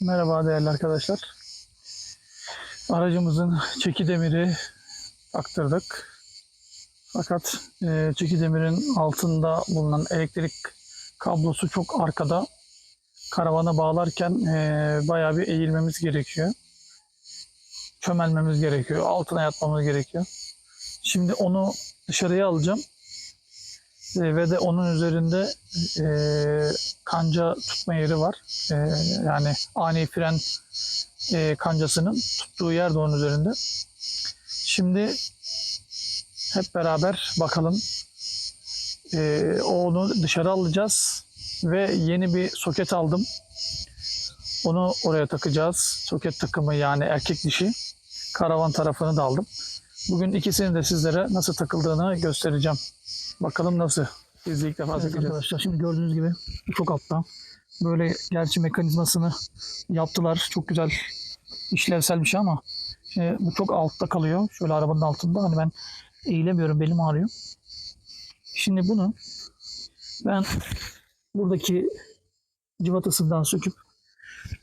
Merhaba değerli arkadaşlar. Aracımızın çeki demiri taktırdık. Fakat e, çeki demirin altında bulunan elektrik kablosu çok arkada. Karavana bağlarken e, bayağı bir eğilmemiz gerekiyor. Çömelmemiz gerekiyor. Altına yatmamız gerekiyor. Şimdi onu dışarıya alacağım. E, ve de onun üzerinde e, kanca tutma yeri var. E, yani ani fren e, kancasının tuttuğu yer de onun üzerinde. Şimdi hep beraber bakalım. E, onu dışarı alacağız ve yeni bir soket aldım. Onu oraya takacağız. Soket takımı yani erkek dişi. Karavan tarafını da aldım. Bugün ikisini de sizlere nasıl takıldığını göstereceğim. Bakalım nasıl. Biz de ilk defa takacağız. Arkadaşlar şimdi gördüğünüz gibi çok altta. Böyle gerçi mekanizmasını yaptılar. Çok güzel işlevsel bir şey ama şimdi bu çok altta kalıyor. Şöyle arabanın altında. Hani ben eğilemiyorum. Belim ağrıyor. Şimdi bunu ben buradaki civatasından söküp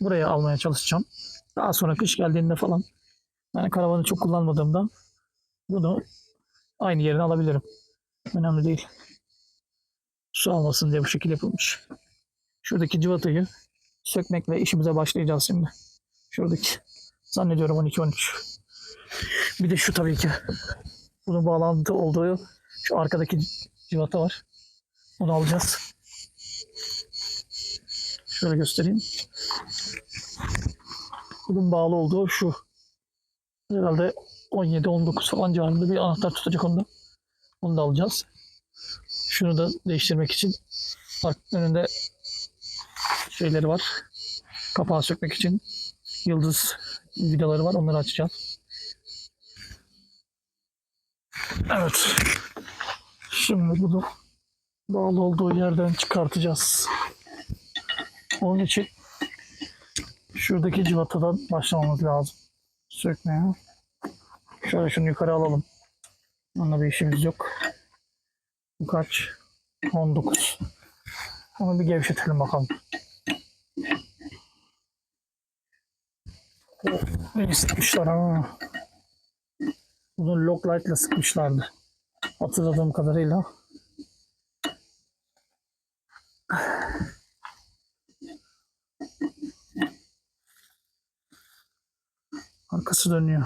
buraya almaya çalışacağım. Daha sonra kış geldiğinde falan yani karavanı çok kullanmadığımda bunu aynı yerine alabilirim. Önemli değil. Su almasın diye bu şekil yapılmış. Şuradaki civatayı sökmekle işimize başlayacağız şimdi. Şuradaki zannediyorum 12-13. Bir de şu tabii ki. Bunun bağlantı olduğu şu arkadaki civata var. Onu alacağız. Şöyle göstereyim. Bunun bağlı olduğu şu. Herhalde 17-19 falan civarında bir anahtar tutacak onda. Onu da alacağız. Şunu da değiştirmek için bak önünde şeyleri var. Kapağı sökmek için yıldız vidaları var. Onları açacağız. Evet. Şimdi bunu bağlı olduğu yerden çıkartacağız. Onun için şuradaki civatadan başlamamız lazım. Sökmeye. Şöyle şunu yukarı alalım. Onunla bir işimiz yok. Bu kaç? 19. Onu bir gevşetelim bakalım. Ne sıkmışlar ha. Bunu lock light ile sıkmışlardı. Hatırladığım kadarıyla. Arkası dönüyor.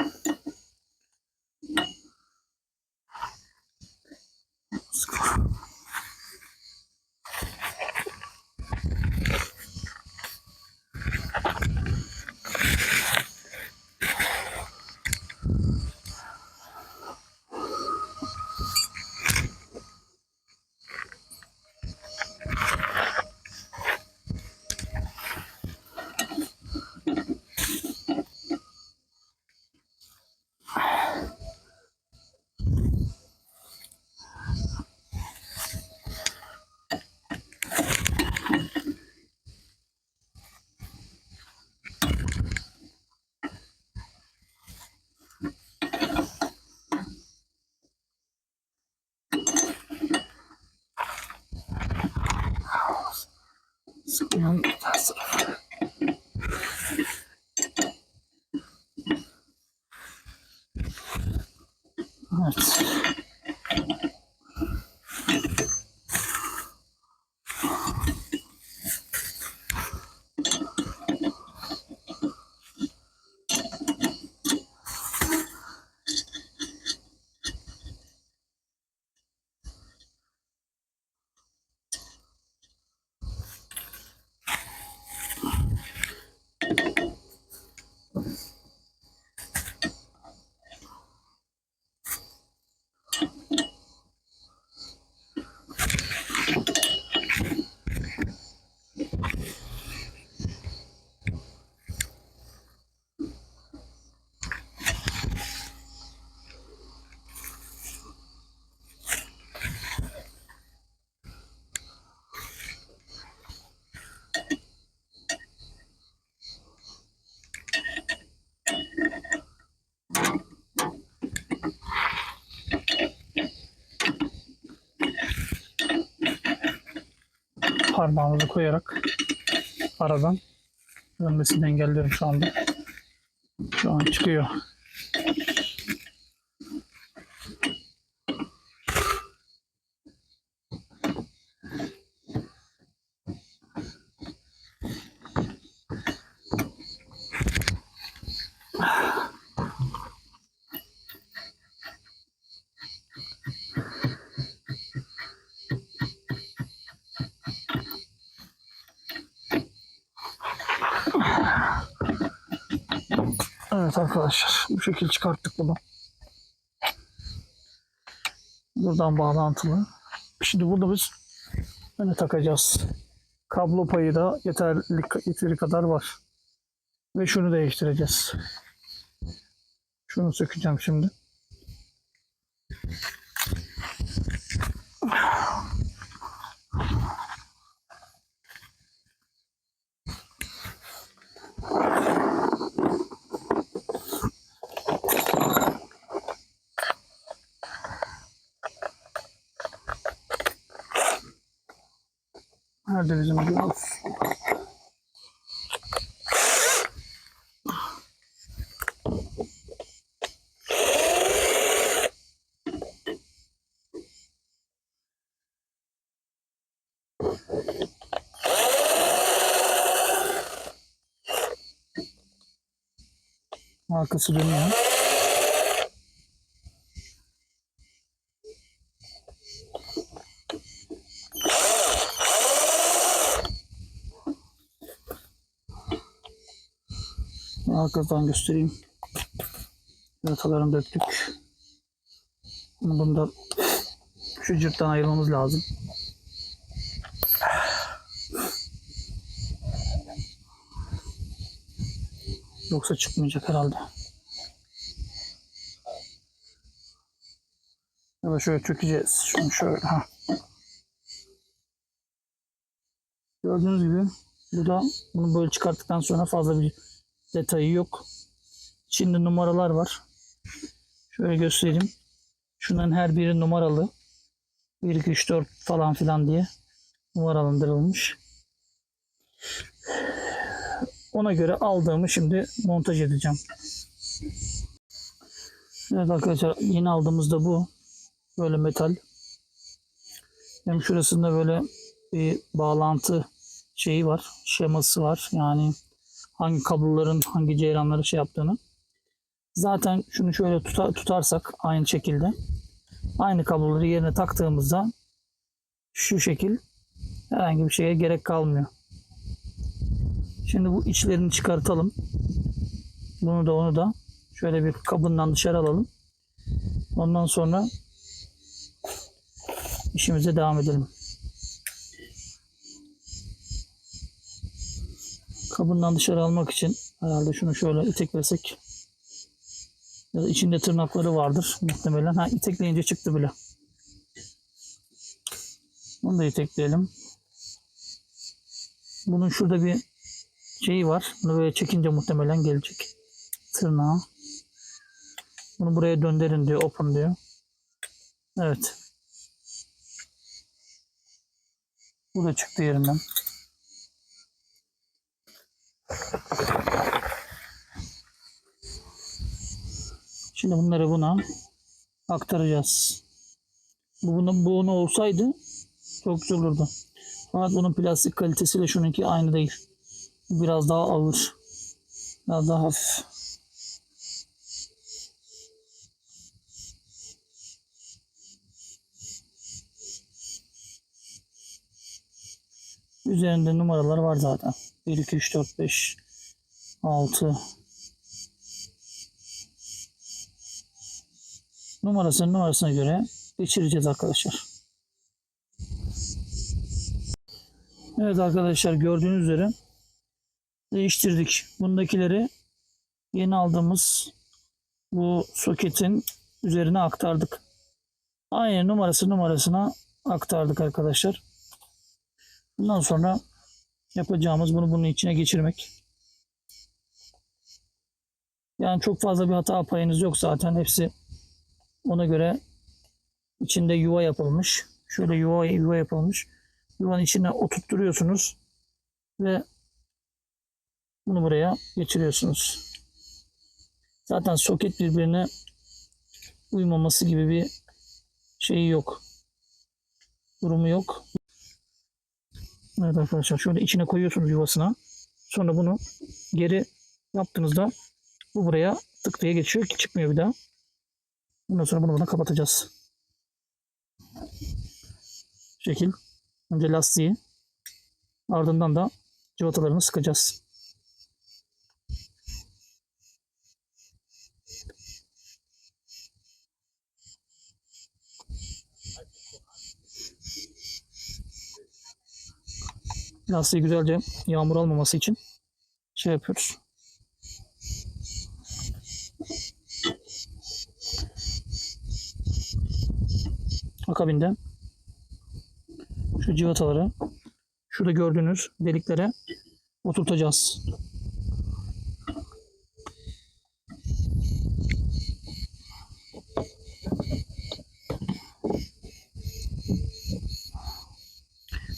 Ters tarafı. Evet. Parmağımızı koyarak aradan Dönmesini engelliyorum şu anda. Şu an çıkıyor. Evet arkadaşlar bu şekilde çıkarttık bunu. Buradan bağlantılı. Şimdi burada biz öne takacağız. Kablo payı da yeterli, yeteri kadar var. Ve şunu değiştireceğiz. Şunu sökeceğim şimdi. Nerede bizim blouse? Arkası dönüyor. Arkadan göstereyim. Yatalarını döktük. Bunu da şu cırttan ayırmamız lazım. Yoksa çıkmayacak herhalde. Ya da şöyle çökeceğiz. Şunu şöyle. Ha. Gördüğünüz gibi bu da bunu böyle çıkarttıktan sonra fazla bir detayı yok. İçinde numaralar var. Şöyle göstereyim. Şunların her biri numaralı. 1, 2, 3, 4 falan filan diye numaralandırılmış. Ona göre aldığımı şimdi montaj edeceğim. Evet arkadaşlar yeni aldığımızda bu. Böyle metal. Hem şurasında böyle bir bağlantı şeyi var. Şeması var. Yani hangi kabloların hangi ceyranları şey yaptığını. Zaten şunu şöyle tuta- tutarsak aynı şekilde aynı kabloları yerine taktığımızda şu şekil herhangi bir şeye gerek kalmıyor. Şimdi bu içlerini çıkartalım. Bunu da onu da şöyle bir kabından dışarı alalım. Ondan sonra işimize devam edelim. Kabından dışarı almak için herhalde şunu şöyle iteklesek ya da içinde tırnakları vardır muhtemelen. Ha itekleyince çıktı bile. Bunu da itekleyelim. Bunun şurada bir şeyi var. Bunu böyle çekince muhtemelen gelecek. Tırnağı. Bunu buraya döndürün diyor. Open diyor. Evet. Bu da çıktı yerinden. Şimdi bunları buna aktaracağız. Bu bunun bu onu olsaydı çok güzel olurdu. Fakat bunun plastik kalitesiyle şununki aynı değil. Biraz daha ağır. Biraz daha hafif. Üzerinde numaralar var zaten. 1, 2, 3, 4, 5, 6. Numarasının numarasına göre geçireceğiz arkadaşlar. Evet arkadaşlar gördüğünüz üzere değiştirdik. Bundakileri yeni aldığımız bu soketin üzerine aktardık. Aynı numarası numarasına aktardık arkadaşlar. Bundan sonra yapacağımız bunu bunun içine geçirmek. Yani çok fazla bir hata payınız yok zaten. Hepsi ona göre içinde yuva yapılmış. Şöyle yuva, yuva yapılmış. Yuvanın içine oturtturuyorsunuz ve Bunu buraya geçiriyorsunuz. Zaten soket birbirine uymaması gibi bir şeyi yok. Durumu yok. Evet arkadaşlar şöyle içine koyuyorsunuz yuvasına. Sonra bunu geri yaptığınızda bu buraya tık diye geçiyor ki çıkmıyor bir daha. Ondan sonra bunu buna kapatacağız. Şekil. Önce lastiği ardından da cıvatalarını sıkacağız. Lastiği güzelce yağmur almaması için şey yapıyoruz. Akabinde şu civataları şurada gördüğünüz deliklere oturtacağız.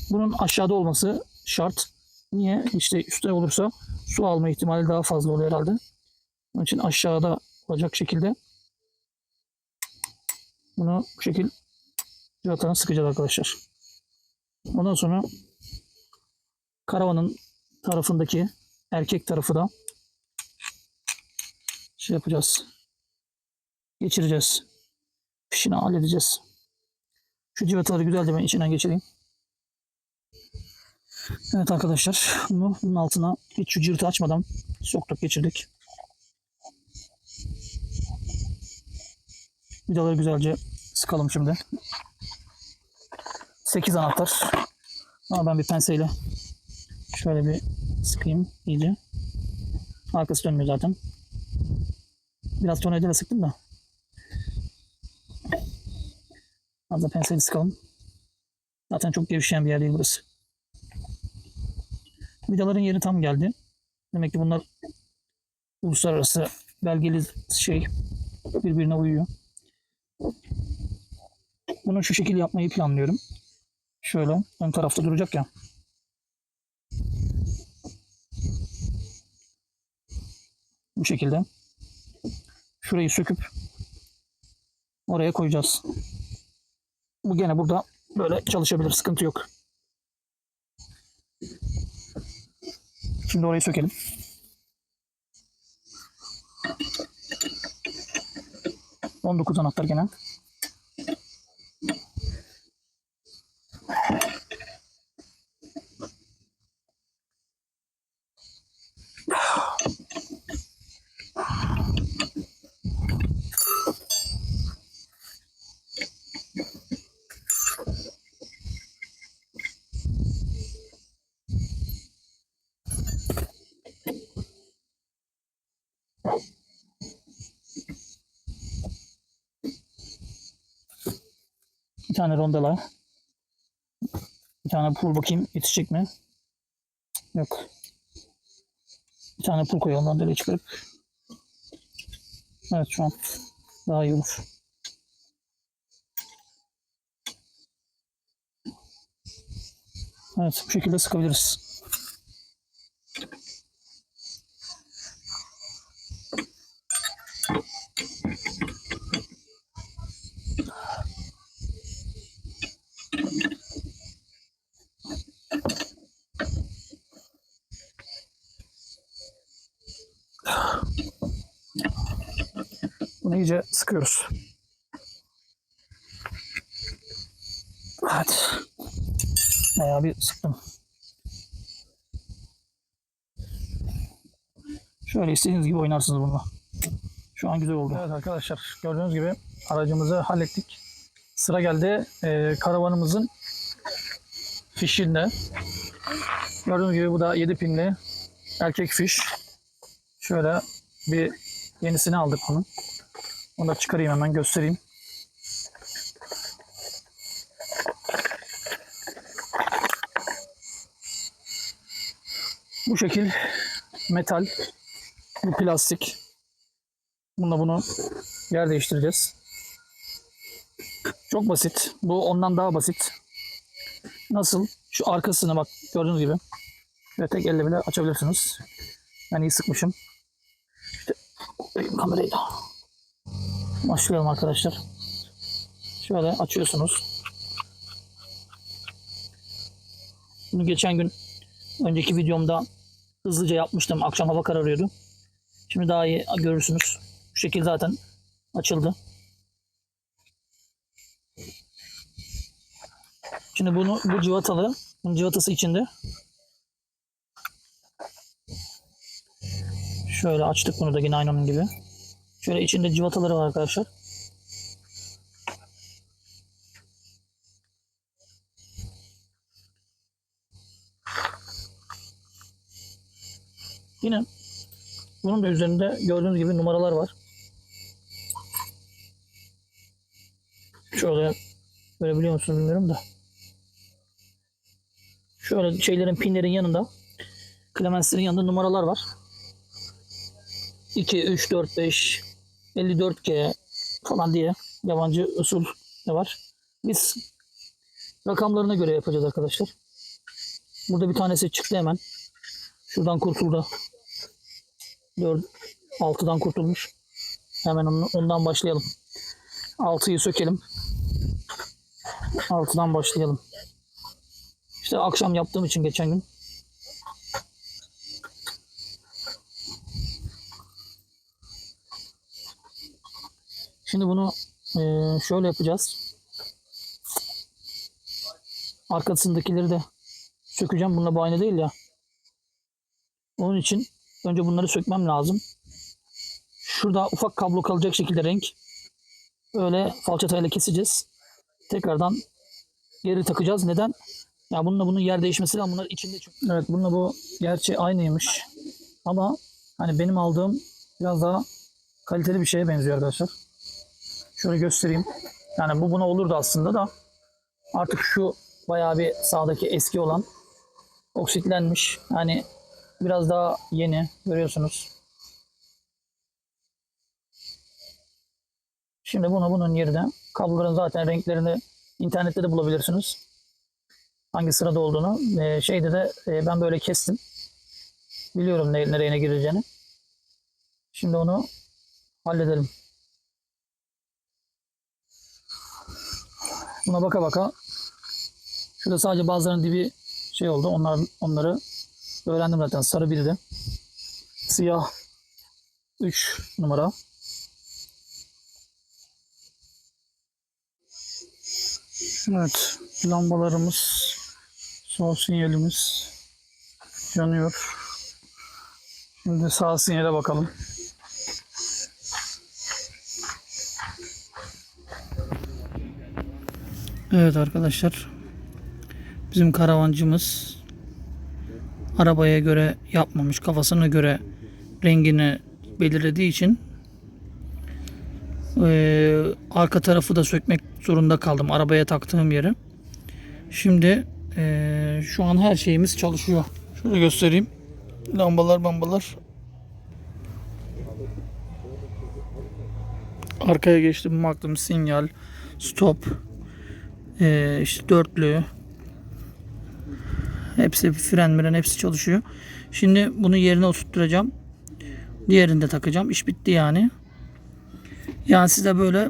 Bunun aşağıda olması şart. Niye? İşte üstte olursa su alma ihtimali daha fazla oluyor herhalde. Onun için aşağıda olacak şekilde bunu bu şekil cıvatadan sıkacağız arkadaşlar. Ondan sonra karavanın tarafındaki erkek tarafı da şey yapacağız. Geçireceğiz. Fişini halledeceğiz. Şu civataları güzelce ben içinden geçireyim. Evet arkadaşlar bunu bunun altına hiç şu cırtı açmadan soktuk geçirdik. Vidaları güzelce sıkalım şimdi. 8 anahtar. Ama ben bir penseyle şöyle bir sıkayım iyice. Arkası dönmüyor zaten. Biraz tornavidayla sıktım da. Az da penseyle sıkalım. Zaten çok gevşeyen bir yer değil burası. Vidaların yeri tam geldi. Demek ki bunlar uluslararası belgeli şey birbirine uyuyor. Bunu şu şekil yapmayı planlıyorum. Şöyle ön tarafta duracak ya. Bu şekilde. Şurayı söküp oraya koyacağız. Bu gene burada böyle çalışabilir. Sıkıntı yok. Şimdi orayı sökelim. On dokuz anahtar gene. Bir tane rondela. Bir tane pul bakayım yetişecek mi? Yok. Bir tane pul koyalım rondela çıkarıp. Evet şu an daha iyi olur. Evet bu şekilde sıkabiliriz. Bunu iyice sıkıyoruz. Evet. Bayağı bir sıktım. Şöyle istediğiniz gibi oynarsınız bununla. Şu an güzel oldu. Evet arkadaşlar gördüğünüz gibi aracımızı hallettik. Sıra geldi eee, karavanımızın fişinde. Gördüğünüz gibi bu da 7 pinli erkek fiş. Şöyle bir yenisini aldık bunun. Onu da çıkarayım hemen göstereyim. Bu şekil metal, bu plastik. Bununla bunu yer değiştireceğiz. Çok basit. Bu ondan daha basit. Nasıl? Şu arkasını bak gördüğünüz gibi. Ve tek elle bile açabilirsiniz. Ben iyi sıkmışım. İşte kamerayı da. Başlayalım arkadaşlar. Şöyle açıyorsunuz. Bunu geçen gün önceki videomda hızlıca yapmıştım. Akşam hava kararıyordu. Şimdi daha iyi görürsünüz. Bu şekil zaten açıldı. Şimdi bunu bu civatalı, bunun civatası içinde. Şöyle açtık bunu da yine aynı onun gibi. Şöyle içinde civataları var arkadaşlar. Yine bunun da üzerinde gördüğünüz gibi numaralar var. Şöyle görebiliyor musunuz bilmiyorum da. Şöyle şeylerin pinlerin yanında Clemens'lerin yanında numaralar var. 2, 3, 4, 5, 54G falan diye yabancı usul ne var. Biz rakamlarına göre yapacağız arkadaşlar. Burada bir tanesi çıktı hemen. Şuradan kurtuldu. 4, 6'dan kurtulmuş. Hemen ondan başlayalım. 6'yı sökelim. 6'dan başlayalım. İşte akşam yaptığım için geçen gün. Şimdi bunu eee, şöyle yapacağız. Arkasındakileri de sökeceğim. Bununla bu aynı değil ya. Onun için önce bunları sökmem lazım. Şurada ufak kablo kalacak şekilde renk. Öyle falçatayla keseceğiz. Tekrardan geri takacağız. Neden? Ya bununla bunun yer değişmesi lazım. Bunlar içinde çünkü. Evet bununla bu gerçi aynıymış. Ama hani benim aldığım biraz daha kaliteli bir şeye benziyor arkadaşlar. Şöyle göstereyim. Yani bu buna olurdu aslında da artık şu bayağı bir sağdaki eski olan oksitlenmiş. Yani biraz daha yeni görüyorsunuz. Şimdi bunu bunun yerine kabloların zaten renklerini internette de bulabilirsiniz. Hangi sırada olduğunu. Ee, şeyde de e, ben böyle kestim. Biliyorum ne, nereye ne gireceğini. Şimdi onu halledelim. Buna baka baka şurada sadece bazılarının dibi şey oldu. Onlar onları öğrendim zaten. Sarı biri de. Siyah 3 numara. Evet. Lambalarımız sol sinyalimiz yanıyor. Şimdi sağ sinyale bakalım. Evet arkadaşlar. Bizim karavancımız arabaya göre yapmamış. Kafasına göre rengini belirlediği için eee, arka tarafı da sökmek zorunda kaldım. Arabaya taktığım yeri. Şimdi eee, şu an her şeyimiz çalışıyor. Şöyle göstereyim. Lambalar bambalar. Arkaya geçtim baktım sinyal, stop, ee, işte dörtlü. Hepsi fren miren hepsi çalışıyor. Şimdi bunu yerine oturtturacağım. Diğerini de takacağım. İş bitti yani. Yani siz de böyle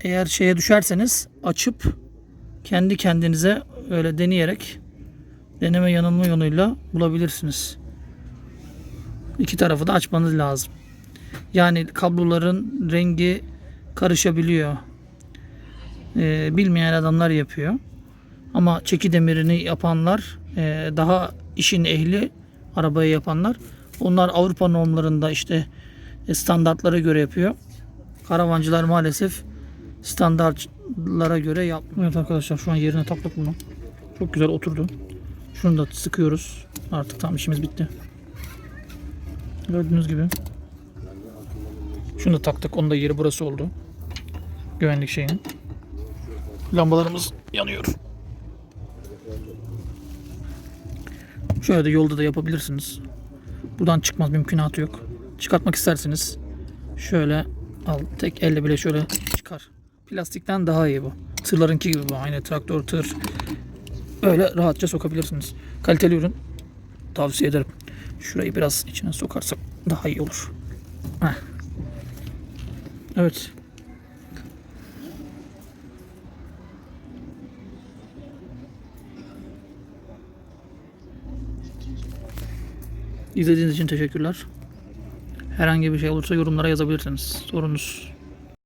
eğer şeye düşerseniz açıp kendi kendinize öyle deneyerek deneme yanılma yoluyla bulabilirsiniz. İki tarafı da açmanız lazım. Yani kabloların rengi karışabiliyor. Ee, bilmeyen adamlar yapıyor. Ama çeki demirini yapanlar e, daha işin ehli arabayı yapanlar. Onlar Avrupa normlarında işte e, standartlara göre yapıyor. Karavancılar maalesef standartlara göre yapmıyor. Evet arkadaşlar şu an yerine taktık bunu. Çok güzel oturdu. Şunu da sıkıyoruz. Artık tam işimiz bitti. Gördüğünüz gibi. Şunu da taktık. Onun da yeri burası oldu. Güvenlik şeyinin. Lambalarımız yanıyor. Şöyle de yolda da yapabilirsiniz. Buradan çıkmaz mümkünatı yok. Çıkartmak isterseniz şöyle al tek elle bile şöyle çıkar. Plastikten daha iyi bu. Tırlarınki gibi bu. Aynı traktör, tır. Öyle rahatça sokabilirsiniz. Kaliteli ürün. Tavsiye ederim. Şurayı biraz içine sokarsak daha iyi olur. Heh. Evet. İzlediğiniz için teşekkürler. Herhangi bir şey olursa yorumlara yazabilirsiniz. Sorunuz